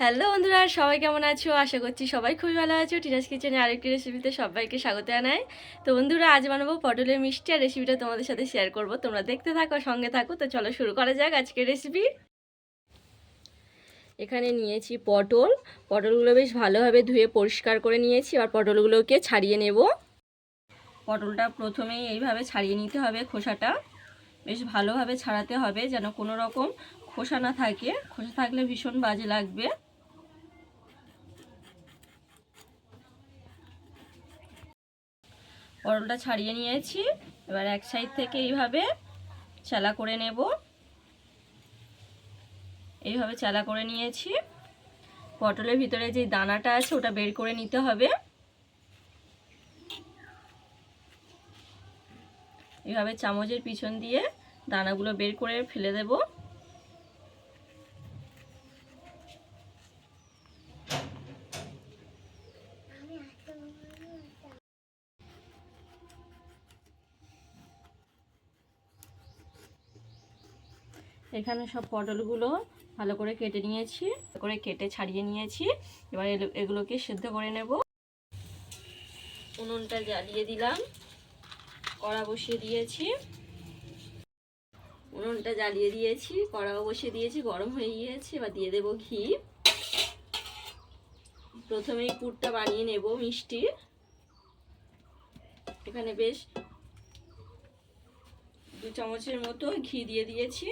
Hello বন্ধুরা, সবাই কেমন আছো? আশা করছি সবাই খুবই ভালো আছো। টিনাস কিচেনে আরেকটি রেসিপিতে সবাইকে স্বাগত জানাই। তো বন্ধুরা, আজ বানাবো পটলের মিষ্টি আর রেসিপিটা তোমাদের সাথে শেয়ার করব। তোমরা দেখতে থাকো, সঙ্গে থাকো। তো চলো শুরু করা যাক আজকের রেসিপি এখানে নিয়েছি পটল। পটলগুলো বেশ ভালোভাবে ধুয়ে পরিষ্কার করে নিয়েছি। আর পটলগুলোকে ছাড়িয়ে নেব। পটলটা প্রথমেই এইভাবে ছাড়িয়ে নিতে হবে খোসাটা। বেশ ভালোভাবে ছাড়াতে হবে যেন কোনো রকম খোসা না থাকে। খোসা থাকলে ভীষণ বাজে লাগবে। পটলটা ছাড়িয়ে নিয়েছি। এবার এক সাইড থেকে এইভাবে চালা করে নেব। এইভাবে চালা করে নিয়েছি। পটলের ভিতরে যে দানাটা আছে, ওটা বের করে নিতে হবে। এইভাবে চামচের পিছন দিয়ে দানাগুলো বের করে ফেলে দেব। এখানে সব পটলগুলো ভালো করে কেটে নিয়েছি করে কেটে ছাড়িয়ে নিয়েছি। এবার এগুলোকে সেদ্ধ করে নেব। উনুনটা জ্বালিয়ে দিলাম, কড়া বসিয়ে দিয়েছি। উনুনটা জ্বালিয়ে দিয়েছি, কড়াও বসিয়ে দিয়েছি, গরম হয়ে গিয়েছে। এবার দিয়ে দেব ঘি। প্রথমেই পুরটা বানিয়ে নেব মিষ্টি। এখানে বেশ দু চামচের মতো ঘি দিয়ে দিয়েছি।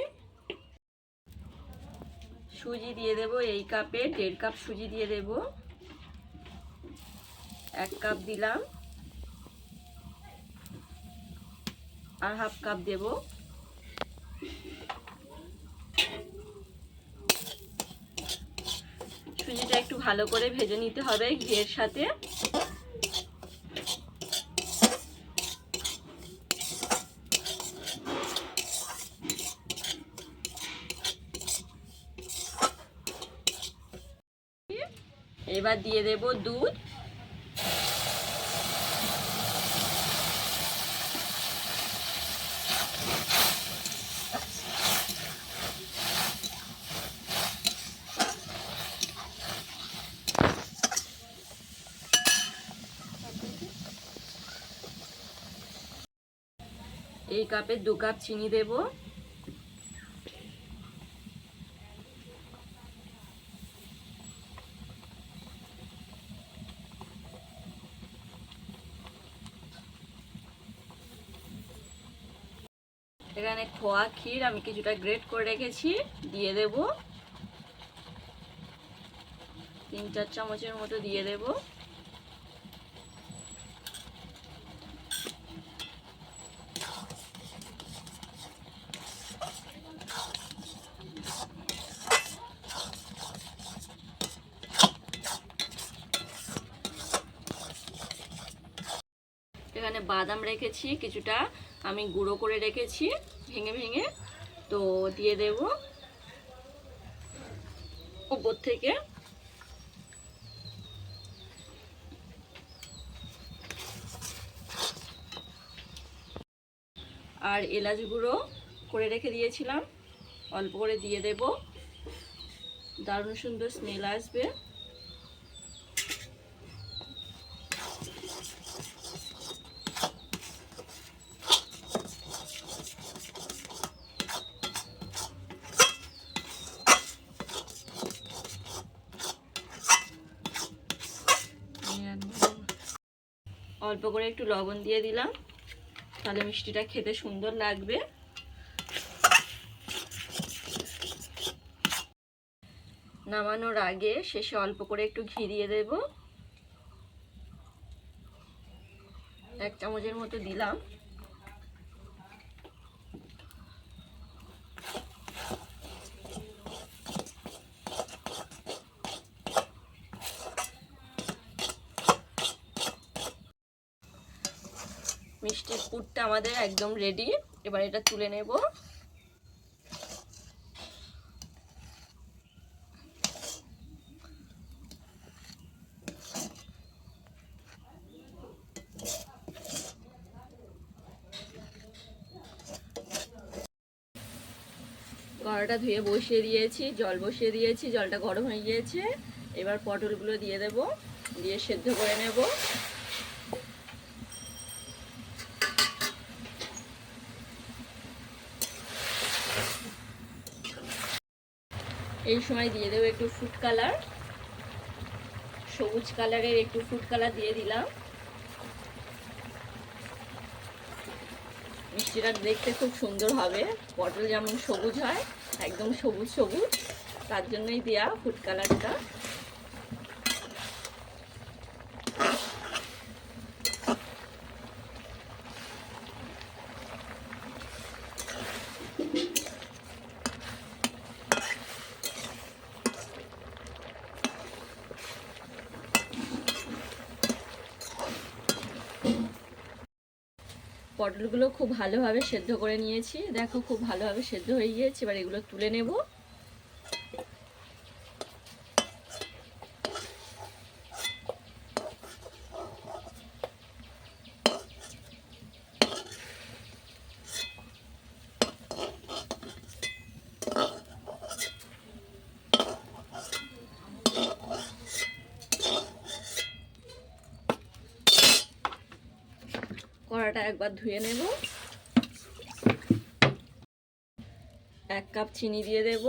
সুজি দিয়ে দেব, এই কাপে দেড় কাপ সুজি দিয়ে দেব। এক কাপ দিলাম। আর হাফ কাপ দেব। সুজিটা একটু ভালো করে ভেজে নিতে হবে ঘিয়ের সাথে। এবার দিয়ে দেব দুধ। এই কাপে দু কাপ চিনি দেব এখানে খোয়া ক্ষীর আমি কিছুটা গ্রেট করে রেখেছি, দিয়ে দেব। তিন চার চামচের মতো দিয়ে দেবো। এখানে বাদাম রেখেছি, কিছুটা আমি গুঁড়ো করে রেখেছি, ভেঙে ভেঙে। তো দিয়ে দেব উপর থেকে। আর এলাচ গুঁড়ো করে রেখে দিয়েছিলাম, অল্প করে দিয়ে দেব। দারুণ সুন্দর স্মেল আসবে। অল্প করে একটু লবণ দিয়ে দিলাম। তাহলে মিষ্টিটা খেতে সুন্দর লাগবে। নামানোর আগে শেষে অল্প করে একটু ঘি দিয়ে দেব। এক চামচের মতো দিলাম মিষ্টির পুরটা আমাদের একদম রেডি এবার এটা তুলে নেব। কড়াটা ধুয়ে বসিয়ে দিয়েছি, জল বসিয়ে দিয়েছি, জলটা গরম হয়ে গিয়েছে। এবার পটলগুলো দিয়ে দেব, দিয়ে সেদ্ধ করে নেব। এই সময় দিয়ে দেবো একটু ফুড কালার সবুজ কালারের একটু ফুড কালার দিয়ে দিলাম। মিষ্টিটা দেখতে খুব সুন্দর হবে। পটল যেমন সবুজ হয়, একদম সবুজ সবুজ। তার জন্যই দেওয়া ফুড কালারটা পটলগুলো খুব ভালোভাবে সেদ্ধ করে নিয়েছি। দেখো খুব ভালোভাবে সেদ্ধ হয়ে গিয়েছে, এবার এগুলো তুলে নেব। কড়াটা একবার ধুয়ে নেব। এক কাপ চিনি দিয়ে দেব।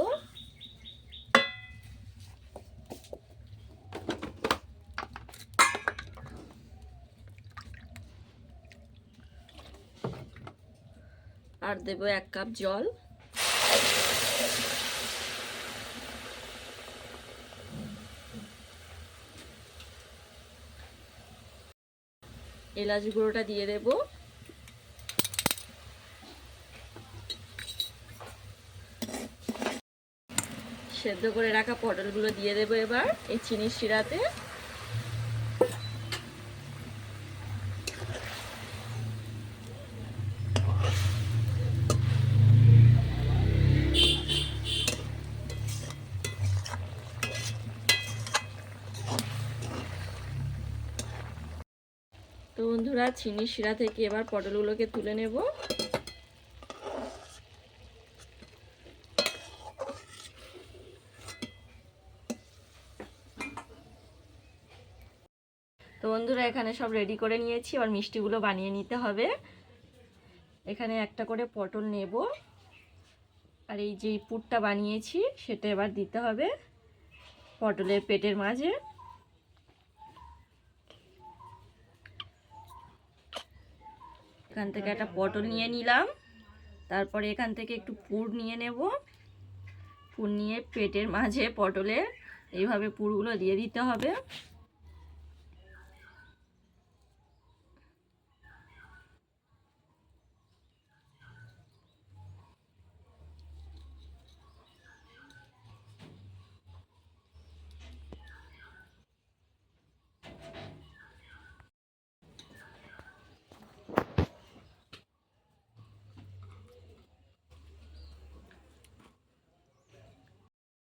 আর দেব এক কাপ জল। এলাচ গুঁড়োটা দিয়ে দেব। সেদ্ধ করে রাখা পটলগুলো দিয়ে দেবো এবার এই চিনির শিরাতে। চিনির শিরা থেকে এবার পটলগুলোকে তুলে নেব। তো বন্ধুরা, এখানে সব রেডি করে নিয়েছি। এবার মিষ্টিগুলো বানিয়ে নিতে হবে। এখানে একটা করে পটল নেব। আর এই যে পুরটা বানিয়েছি, সেটা এবার দিতে হবে পটলের পেটের মাঝে। এখান থেকে একটা পটল নিয়ে নিলাম। তারপরে এখান থেকে একটু পুর নিয়ে নেব। পুর নিয়ে পেটের মাঝে পটলে এইভাবে পুরগুলো দিয়ে দিতে হবে।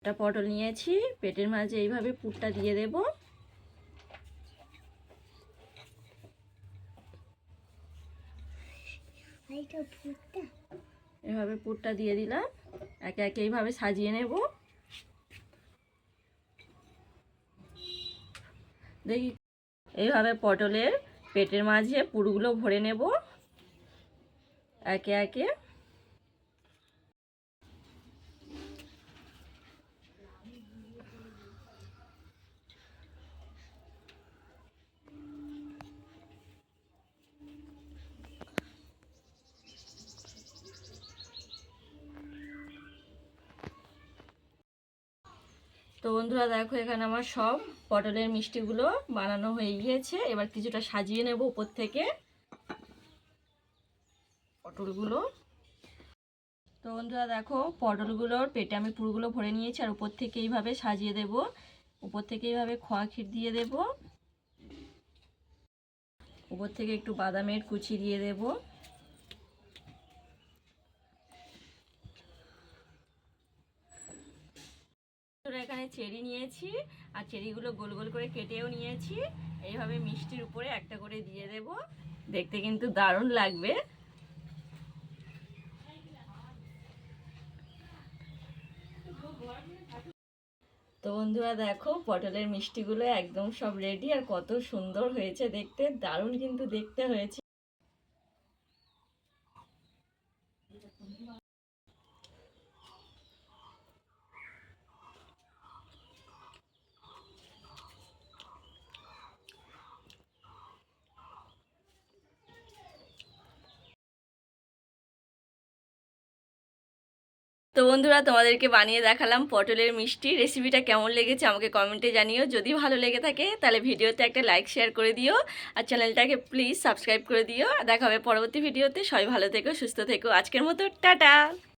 একটা পটল নিয়েছি পেটের মাঝে এইভাবে পুরটা দিয়ে দেব। এভাবে পুরটা দিয়ে দিলাম একে একে এইভাবে সাজিয়ে নেব। দেখি এইভাবে পটলের পেটের মাঝে পুরগুলো ভরে নেব। একে একে তো বন্ধুরা দেখো, এখানে আমার সব পটলের মিষ্টিগুলো বানানো হয়ে গিয়েছে। এবার কিছুটা সাজিয়ে নেব উপর থেকে পটলগুলো। তো বন্ধুরা দেখো, পটলগুলোর পেটে আমি পুরগুলো ভরে নিয়েছি আর উপর থেকে এইভাবে সাজিয়ে দেব। উপর থেকে এইভাবে খোয়া ক্ষীর দিয়ে দেব। উপর থেকে একটু বাদামের কুচি দিয়ে দেবো। এখানে চেরি নিয়েছি, আর চেরিগুলো গোল গোল করে কেটেও নিয়েছি। এইভাবে মিষ্টির উপরে একটা করে দিয়ে দেব। দেখতে কিন্তু দারুণ লাগবে। তো বন্ধুরা দেখো, পটলের মিষ্টিগুলো একদম সব রেডি আর কত সুন্দর হয়েছে দেখতে। দারুণ কিন্তু দেখতে হয়েছে। তো বন্ধুরা, তোমাদেরকে বানিয়ে দেখালাম পটলের মিষ্টি রেসিপিটা কেমন লেগেছে আমাকে কমেন্টে জানিও। যদি ভালো লেগে থাকে, তাহলে ভিডিওতে একটা লাইক শেয়ার করে দিও। আর চ্যানেলটাকে প্লিজ সাবস্ক্রাইব করে দিও। দেখা হবে পরবর্তী ভিডিওতে। সবাই ভালো থেকো, সুস্থ থেকো। আজকের মতো, টাটা!